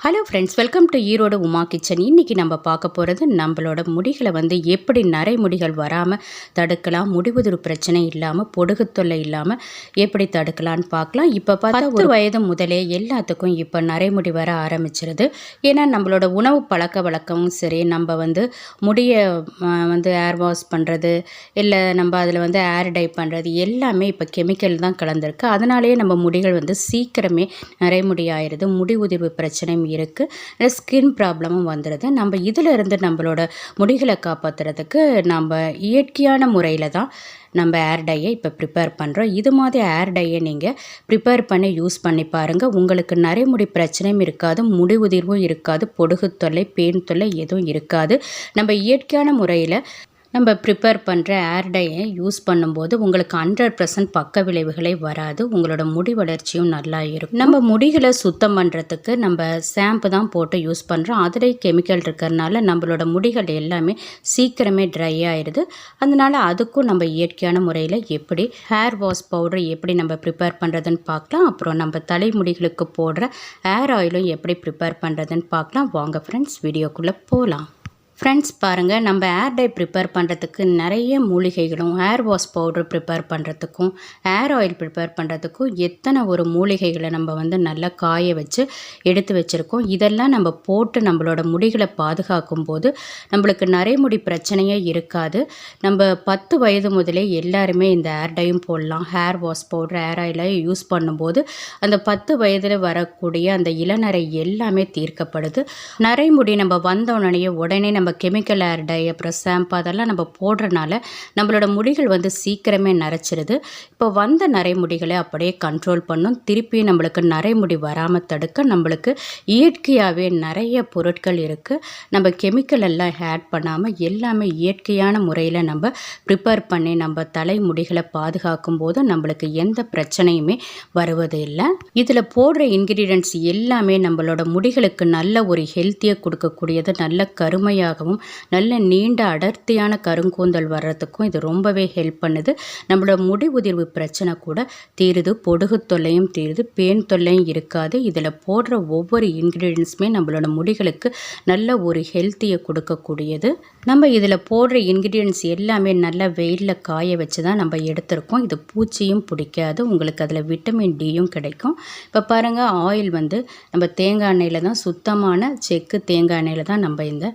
Hello friends welcome to Erode Uma kitchen இன்றைக்கி நம்ம பார்க்க போகிறது நம்மளோட முடிகளை வந்து எப்படி நரை முடிகள் வராமல் தடுக்கலாம் முடிவுதிரு பிரச்சனை இல்லாமல் பொடுகு தொல்லை இல்லாமல் எப்படி தடுக்கலான்னு பார்க்கலாம். இப்போ பார்த்தா ஒரு வயது முதலே எல்லாத்துக்கும் இப்போ நரைமுடி வர ஆரம்பிச்சிருது. ஏன்னா நம்மளோட உணவு பழக்க வழக்கமும் சரி நம்ம வந்து முடியை வந்து ஏர் வாஷ் பண்ணுறது இல்லை நம்ம அதில் வந்து ஏர் டை பண்ணுறது எல்லாமே இப்போ கெமிக்கல் தான் கலந்துருக்கு. அதனாலேயே நம்ம முடிகள் வந்து சீக்கிரமே நரைமுடி ஆயிடுது முடி உதிர்வு பிரச்சனையும் இருக்குது ஸ்கின் ப்ராப்ளமும் வந்துடுது நம்ம இதிலிருந்து நம்மளோட முடிகளை காப்பாற்றுறதுக்கு நம்ம இயற்கையான முறையில் தான் நம்ம ஏர் டையை இப்போ ப்ரிப்பேர் பண்ணுறோம் இது மாதிரி ஏர் டையை நீங்கள் ப்ரிப்பேர் பண்ணி யூஸ் பண்ணி பாருங்கள் உங்களுக்கு நரைமுடி பிரச்சனையும் இருக்காது முடி உதிர்வும் இருக்காது பொடுகு தொல்லை பேன் தொல்லை எதுவும் இருக்காது. நம்ம இயற்கையான முறையில் நம்ம ப்ரிப்பேர் பண்ணுற ஏர்டையை யூஸ் பண்ணும்போது உங்களுக்கு ஹண்ட்ரட் பர்சன்ட் பக்க விளைவுகளே வராது. உங்களோட முடி வளர்ச்சியும் நல்லா இருக்கும். நம்ம முடிகளை சுத்தம் பண்ணுறதுக்கு நம்ம ஷாம்பு தான் போட்டு யூஸ் பண்ணுறோம் அதிலே கெமிக்கல் இருக்கிறதுனால நம்மளோட முடிகள் எல்லாமே சீக்கிரமே ட்ரை ஆயிடுது. அதனால அதுக்கும் நம்ம இயற்கையான முறையில் எப்படி ஹேர் வாஷ் பவுடர் எப்படி நம்ம ப்ரிப்பேர் பண்ணுறதுன்னு பார்க்கலாம். அப்புறம் நம்ம தலைமுடிகளுக்கு போடுற ஹேர் ஆயிலும் எப்படி ப்ரிப்பேர் பண்ணுறதுன்னு பார்க்கலாம். வாங்க ஃப்ரெண்ட்ஸ் வீடியோக்குள்ளே போகலாம் ஃப்ரெண்ட்ஸ் பாருங்கள் நம்ம ஏர் டை ப்ரிப்பேர் பண்ணுறதுக்கு நிறைய மூலிகைகளும் ஹேர் வாஷ் பவுடர் ப்ரிப்பேர் பண்ணுறதுக்கும் ஹேர் ஆயில் ப்ரிப்பேர் பண்ணுறதுக்கும் எத்தனை ஒரு மூலிகைகளை நம்ம வந்து நல்லா காய வச்சு எடுத்து வச்சுருக்கோம். இதெல்லாம் நம்ம போட்டு நம்மளோட முடிகளை பாதுகாக்கும் போது நம்மளுக்கு நரைமுடி பிரச்சனையே இருக்காது. நம்ம பத்து வயது முதலே எல்லாருமே இந்த ஹேர் டையும் போடலாம். ஹேர் வாஷ் பவுடர் ஹேர் ஆயிலை யூஸ் பண்ணும்போது அந்த பத்து வயதில் வரக்கூடிய அந்த இளநரை எல்லாமே தீர்க்கப்படுது. நரைமுடி நம்ம வந்த உடனே உடனே நம்ம கெமிக்கல் ஆர்டை அப்புறம் ஷாம்பு அதெல்லாம் நம்ம போடுறனால நம்மளோட முடிகள் வந்து சீக்கிரமே நரைச்சிருது. இப்போ வந்த நரைமுடிகளை அப்படியே கண்ட்ரோல் பண்ணும். திருப்பி நம்மளுக்கு நரைமுடி வராமல் தடுக்க நம்மளுக்கு இயற்கையாகவே நிறைய பொருட்கள் இருக்குது நம்ம கெமிக்கல் எல்லாம் ஆட் பண்ணாமல் எல்லாமே இயற்கையான முறையில் நம்ம ப்ரிப்பேர் பண்ணி நம்ம தலைமுடிகளை பாதுகாக்கும் போது நம்மளுக்கு எந்த பிரச்சனையுமே வருவது இல்லை. இதில் போடுற இன்க்ரீடியன்ட்ஸ் எல்லாமே நம்மளோட முடிகளுக்கு நல்ல ஒரு ஹெல்த்தியை கொடுக்கக்கூடியது நல்ல கருமையாக கருமையாகவும் நல்ல நீண்ட அடர்த்தியான கருங்கூந்தல் வர்றதுக்கும் இது ரொம்பவே ஹெல்ப் பண்ணுது. நம்மளோட முடி உதிர்வு பிரச்சனை கூட தீருது பொடுகு தொல்லையும் தீருது பேன் தொல்லையும் இருக்காது. இதில் போடுற ஒவ்வொரு இன்க்ரீடியன்ஸுமே நம்மளோட முடிகளுக்கு நல்ல ஒரு ஹெல்த்தியை கொடுக்கக்கூடியது. நம்ம இதில் போடுற இன்க்ரீடியன்ஸ் எல்லாமே நல்லா வெயிலில் காய வச்சு தான் நம்ம எடுத்திருக்கோம். இது பூச்சியும் பிடிக்காது உங்களுக்கு அதில் விட்டமின் டியும் கிடைக்கும். இப்போ பாருங்கள் ஆயில் வந்து நம்ம தேங்காய் எண்ணெயில் தான் சுத்தமான செக்கு தேங்காய் எண்ணெயில் தான் நம்ம இந்த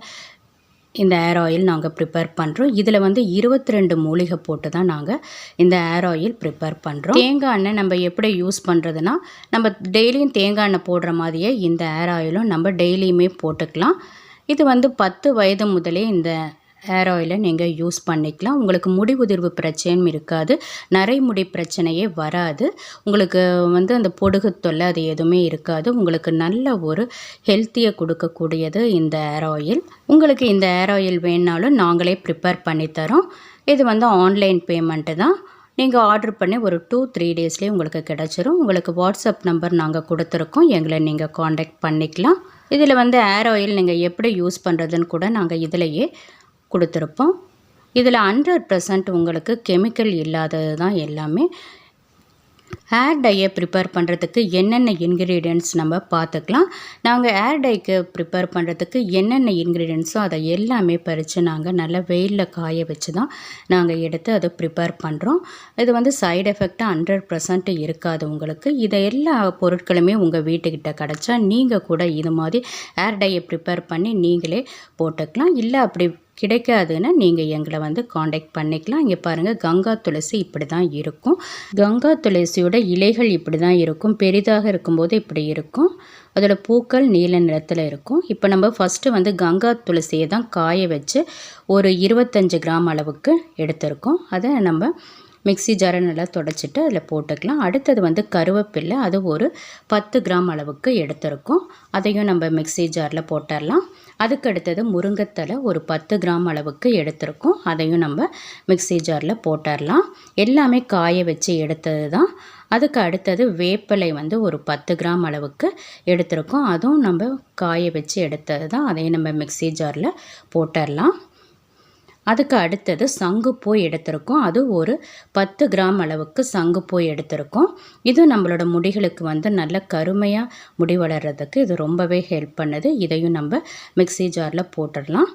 இந்த ஏர் ஆயில் நாங்கள் ப்ரிப்பேர் பண்ணுறோம் இதில் வந்து இருபத்தி ரெண்டு மூலிகை போட்டு தான் நாங்கள் இந்த ஏர் ஆயில் ப்ரிப்பேர் பண்ணுறோம் தேங்காய் எண்ணெய் நம்ம எப்படி யூஸ் பண்ணுறதுனா நம்ம டெய்லியும் தேங்காய் எண்ணெய் போடுற மாதிரியே இந்த ஏர் ஆயிலும் நம்ம டெய்லியுமே போட்டுக்கலாம். இது வந்து பத்து வயது முதலே இந்த ஹேர் ஆயிலை நீங்கள் யூஸ் பண்ணிக்கலாம். உங்களுக்கு முடி உதிர்வு பிரச்சனையும் இருக்காது. நரைமுடி பிரச்சனையே வராது. உங்களுக்கு வந்து அந்த பொடுகு தொல்லை அது எதுவுமே இருக்காது. உங்களுக்கு நல்ல ஒரு ஹெல்த்தியை கொடுக்கக்கூடியது இந்த ஹேர் ஆயில் உங்களுக்கு இந்த ஹேர் ஆயில் வேணுனாலும் நாங்களே ப்ரிப்பேர் பண்ணித்தரோம் இது வந்து ஆன்லைன் பேமெண்ட்டு தான். நீங்கள் ஆர்டர் பண்ணி ஒரு டூ த்ரீ டேஸ்லேயே உங்களுக்கு கிடச்சிரும். உங்களுக்கு வாட்ஸ்அப் நம்பர் நாங்கள் கொடுத்துருக்கோம். எங்களை நீங்கள் காண்டாக்ட் பண்ணிக்கலாம். இதில் வந்து ஏர் ஆயில் நீங்கள் எப்படி யூஸ் பண்ணுறதுன்னு கூட நாங்கள் இதிலையே கொடுத்துருப்போம். இதில் ஹண்ட்ரட் பர்சன்ட் உங்களுக்கு கெமிக்கல் இல்லாதது தான் எல்லாமே. ஹேர் டையை ப்ரிப்பேர் பண்ணுறதுக்கு என்னென்ன இன்க்ரீடியன்ட்ஸ் நம்ம பார்த்துக்கலாம். நாங்கள் ஹேர் டைக்கு ப்ரிப்பேர் பண்ணுறதுக்கு என்னென்ன இன்க்ரீடியன்ஸோ அதை எல்லாமே பறித்து நாங்கள் நல்லா வெயிலில் காய வச்சு தான் நாங்கள் எடுத்து அதை ப்ரிப்பேர் பண்ணுறோம் இது வந்து சைடு எஃபெக்டாக ஹண்ட்ரட் பர்சன்ட் இருக்காது உங்களுக்கு. இதை எல்லா பொருட்களுமே உங்கள் வீட்டுக்கிட்ட கிடச்சா நீங்கள் கூட இது மாதிரி ஹேர் டையை ப்ரிப்பேர் பண்ணி நீங்களே போட்டுக்கலாம். இல்லை அப்படி கிடைக்காதுன்னா நீங்கள் எங்களை வந்து காண்டாக்ட் பண்ணிக்கலாம். இங்கே பாருங்கள் கங்கா துளசி இப்படி தான் இருக்கும். கங்கா துளசியோட இலைகள் இப்படி தான் இருக்கும். பெரிதாக இருக்கும்போது இப்படி இருக்கும். அதோட பூக்கள் நீல நிறத்தில் இருக்கும். இப்போ நம்ம ஃபஸ்ட்டு வந்து கங்கா துளசியை தான் காய வச்சு ஒரு இருபத்தஞ்சு கிராம் அளவுக்கு எடுத்திருக்கோம். அதை நம்ம மிக்ஸி ஜாரை நல்லா தொடச்சிட்டு அதில் போட்டுக்கலாம். அடுத்தது வந்து கருவேப்பில்லை அது ஒரு பத்து கிராம் அளவுக்கு எடுத்திருக்கோம். அதையும் நம்ம மிக்ஸி ஜாரில் போட்டுடலாம். அதுக்கு அடுத்தது முருங்கைத்தலை ஒரு பத்து கிராம் அளவுக்கு எடுத்திருக்கோம். அதையும் நம்ம மிக்ஸி ஜாரில் போட்டுடலாம் எல்லாமே காய வச்சு எடுத்தது தான். அதுக்கு அடுத்தது வேப்பிலை வந்து ஒரு பத்து கிராம் அளவுக்கு எடுத்திருக்கோம். அதுவும் நம்ம காய வச்சு எடுத்தது தான். அதையும் நம்ம மிக்ஸி ஜாரில் போட்டுடலாம் அதுக்கு அடுத்தது சங்குப்பூ எடுத்திருக்கோம். அது ஒரு பத்து கிராம் அளவுக்கு சங்குப்பூ எடுத்திருக்கோம். இது நம்மளோட முடிகளுக்கு வந்து நல்ல கருமையாக முடி வளர்கிறதுக்கு இது ரொம்பவே ஹெல்ப் பண்ணுது. இதையும் நம்ம மிக்ஸி ஜாரில் போட்டுடலாம்.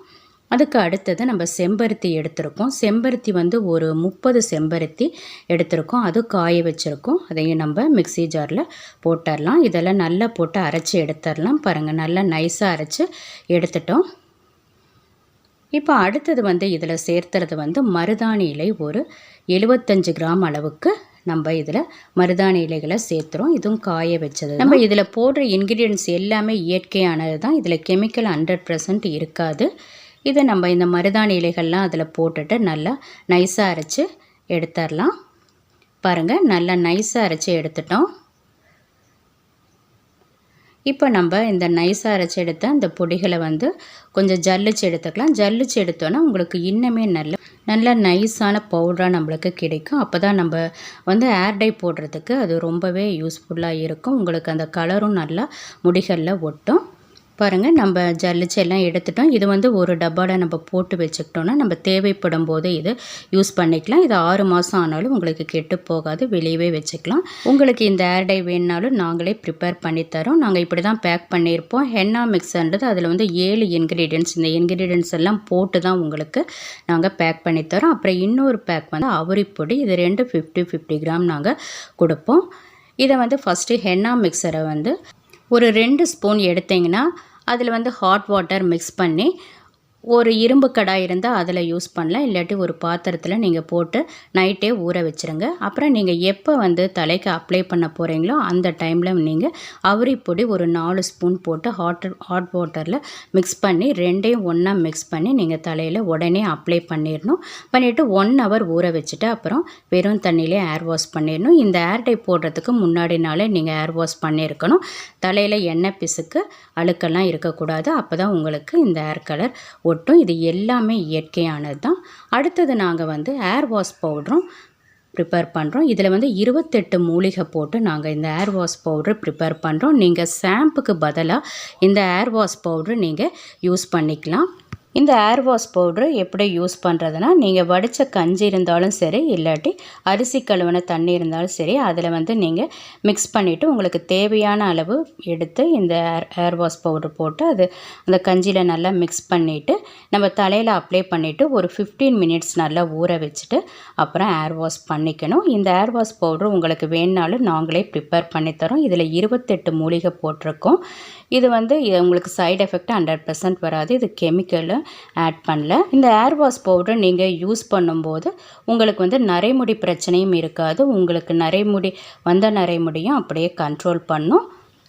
அதுக்கு அடுத்தது நம்ம செம்பருத்தி எடுத்திருக்கோம். செம்பருத்தி வந்து ஒரு முப்பது செம்பருத்தி எடுத்திருக்கோம். அது காய வச்சுருக்கோம். அதையும் நம்ம மிக்ஸி ஜாரில் போட்டுடலாம். இதெல்லாம் நல்லா போட்டு அரைச்சி எடுத்துடலாம். பாருங்கள் நல்லா நைஸாக அரைச்சி எடுத்துட்டோம். இப்போ அடுத்தது வந்து இதில் சேர்த்துறது வந்து மருதாணி இலை ஒரு எழுபத்தஞ்சு கிராம் அளவுக்கு நம்ம இதில் மருதாணி இலைகளை சேர்த்துறோம். இதுவும் காய வச்சது நம்ம இதில் போடுற இன்க்ரீடியன்ஸ் எல்லாமே இயற்கையானது தான். இதில் கெமிக்கல் ஹண்ட்ரட் பர்சன்ட் இருக்காது. இதை நம்ம இந்த மருதாணி இலைகள்லாம் அதில் போட்டுட்டு நல்லா நைஸாக அரைச்சி எடுத்துடலாம். பாருங்கள் நல்லா நைஸாக அரைச்சி எடுத்துட்டோம். இப்போ நம்ம இந்த நைஸாக அரைச்சி எடுத்த அந்த பொடிகளை வந்து கொஞ்சம் ஜல்லிச்சு எடுத்துக்கலாம். ஜல்லிச்சு எடுத்தோன்னா உங்களுக்கு இன்னுமே நல்ல நல்ல நைஸான பவுடராக நம்மளுக்கு கிடைக்கும். அப்போ தான் நம்ம வந்து ஏர் டை போடுறதுக்கு அது ரொம்பவே யூஸ்ஃபுல்லாக இருக்கும். உங்களுக்கு அந்த கலரும் நல்லா முடிகளில் ஒட்டும். பாருங்கள் நம்ம ஜல்லிச்சு எல்லாம் எடுத்துட்டோம். இது வந்து ஒரு டப்பாவில் நம்ம போட்டு வச்சுக்கிட்டோன்னா நம்ம தேவைப்படும் போது இது யூஸ் பண்ணிக்கலாம். இது ஆறு மாதம் ஆனாலும் உங்களுக்கு கெட்டு போகாது வெளியவே வச்சுக்கலாம். உங்களுக்கு இந்த ஏர்டை வேணுனாலும் நாங்களே ப்ரிப்பேர் பண்ணித்தரோம் நாங்கள் இப்படி தான் பேக் பண்ணியிருப்போம். ஹென்னா மிக்ஸ்ன்றது அதில் வந்து ஏழு இன்க்ரீடியன்ஸ் இந்த இன்க்ரீடியன்ஸ் எல்லாம் போட்டு தான் உங்களுக்கு நாங்கள் பேக் பண்ணித்தரோம் அப்புறம் இன்னொரு பேக் வந்து அவரிப்பொடி இது ரெண்டு ஃபிஃப்டி ஃபிஃப்டி கிராம் நாங்கள் கொடுப்போம். இதை வந்து ஃபஸ்ட்டு ஹென்னா மிக்சரை வந்து ஒரு ரெண்டு ஸ்பூன் எடுத்திங்கன்னா அதில் வந்து ஹாட் வாட்டர் மிக்ஸ் பண்ணி ஒரு இரும்பு கடாய் இருந்தால் அதில் யூஸ் பண்ணலாம். இல்லாட்டி ஒரு பாத்திரத்தில் நீங்கள் போட்டு நைட்டே ஊற வச்சுருங்க. அப்புறம் நீங்கள் எப்போ வந்து தலைக்கு அப்ளை பண்ண போகிறீங்களோ அந்த டைமில் நீங்கள் அவரி பொடி ஒரு நாலு ஸ்பூன் போட்டு ஹாட் ஹாட் வாட்டரில் மிக்ஸ் பண்ணி ரெண்டையும் ஒன்றா மிக்ஸ் பண்ணி நீங்கள் தலையில் உடனே அப்ளை பண்ணிடணும் பண்ணிவிட்டு ஒன் ஹவர் ஊற வச்சுட்டு அப்புறம் வெறும் தண்ணியிலே ஏர் வாஷ் பண்ணிடணும் இந்த ஏர் டை போடுறதுக்கு முன்னாடி நாளே நீங்கள் ஏர் வாஷ் பண்ணியிருக்கணும் தலையில் எண்ணெய் பிசுக்கு அழுக்கெல்லாம் இருக்கக்கூடாது. அப்போ தான் உங்களுக்கு இந்த ஏர் கலர் ஒட்டும் இது எல்லாமே இயற்கையானது தான். அடுத்தது நாங்கள் வந்து ஏர் வாஷ் பவுடரும் ப்ரிப்பேர் பண்ணுறோம் இதில் வந்து இருபத்தெட்டு மூலிகை போட்டு நாங்கள் இந்த ஏர் வாஷ் பவுட்ரு ப்ரிப்பேர் பண்ணுறோம் நீங்கள் ஷாம்புக்கு பதிலாக இந்த ஏர் வாஷ் பவுட்ரு நீங்கள் யூஸ் பண்ணிக்கலாம். இந்த ஏர் வாஷ் பவுட்ரு எப்படி யூஸ் பண்ணுறதுனா நீங்கள் வடித்த கஞ்சி இருந்தாலும் சரி இல்லாட்டி அரிசி கழுவின தண்ணி இருந்தாலும் சரி அதில் வந்து நீங்கள் மிக்ஸ் பண்ணிவிட்டு உங்களுக்கு தேவையான அளவு எடுத்து இந்த ஏர் ஏர் வாஷ் பவுட்ரு போட்டு அது அந்த கஞ்சியில் நல்லா மிக்ஸ் பண்ணிவிட்டு நம்ம தலையில் அப்ளை பண்ணிவிட்டு ஒரு ஃபிஃப்டீன் மினிட்ஸ் நல்லா ஊற வச்சுட்டு அப்புறம் ஏர் வாஷ் பண்ணிக்கணும். இந்த ஏர் வாஷ் பவுட்ரு உங்களுக்கு வேணுனாலும் நாங்களே ப்ரிப்பேர் பண்ணித்தரோம் இதில் இருபத்தெட்டு மூலிகை போட்டிருக்கோம். இது வந்து உங்களுக்கு சைடு எஃபெக்ட் ஹண்ட்ரட் பர்சன்ட் வராது. இது கெமிக்கலு ஆட் பண்ணல. இந்த ஏர் வாஷ் பவுடர் நீங்கள் யூஸ் பண்ணும்போது உங்களுக்கு வந்து நரைமுடி பிரச்சனையும் இருக்காது. உங்களுக்கு நரைமுடி வந்த நரைமுடியும் அப்படியே கண்ட்ரோல் பண்ணும்.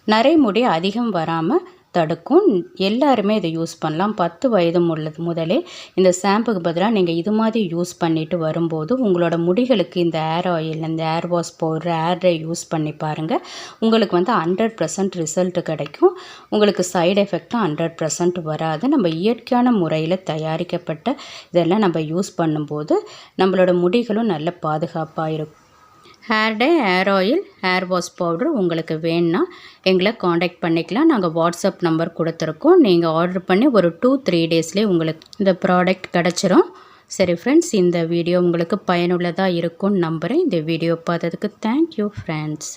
நரைமுடி அதிகம் வராமல் தடுக்கும். எல்லாருமே இதை யூஸ் பண்ணலாம். பத்து வயது உள்ளது முதலே இந்த ஷாம்புக்கு பதிலாக நீங்கள் இது மாதிரி யூஸ் பண்ணிட்டு வரும்போது உங்களோட முடிகளுக்கு இந்த ஏர் ஆயில் இந்த ஏர் வாஷ் போடுற ஏரை யூஸ் பண்ணி பாருங்கள் உங்களுக்கு வந்து ஹண்ட்ரட் பர்சன்ட் ரிசல்ட் கிடைக்கும். உங்களுக்கு சைடு எஃபெக்டும் ஹண்ட்ரட் பர்சன்ட் வராது. நம்ம இயற்கையான முறையில் தயாரிக்கப்பட்ட இதெல்லாம் நம்ம யூஸ் பண்ணும்போது நம்மளோட முடிகளும் நல்ல பாதுகாப்பாக இருக்கும். Hair dye hair oil hair wash powder உங்களுக்கு வேணும்னா எங்களை காண்டாக்ட் பண்ணிக்கலாம். நாங்கள் வாட்ஸ்அப் நம்பர் கொடுத்துருக்கோம். நீங்கள் ஆர்டர் பண்ணி ஒரு டூ த்ரீ டேஸ்லேயே உங்களுக்கு இந்த ப்ராடக்ட் கிடச்சிரும். சரி ஃப்ரெண்ட்ஸ் இந்த வீடியோ உங்களுக்கு பயனுள்ளதாக இருக்கும்னு நம்புகிறேன் இந்த வீடியோ பார்த்ததுக்கு தேங்க்யூ ஃப்ரெண்ட்ஸ்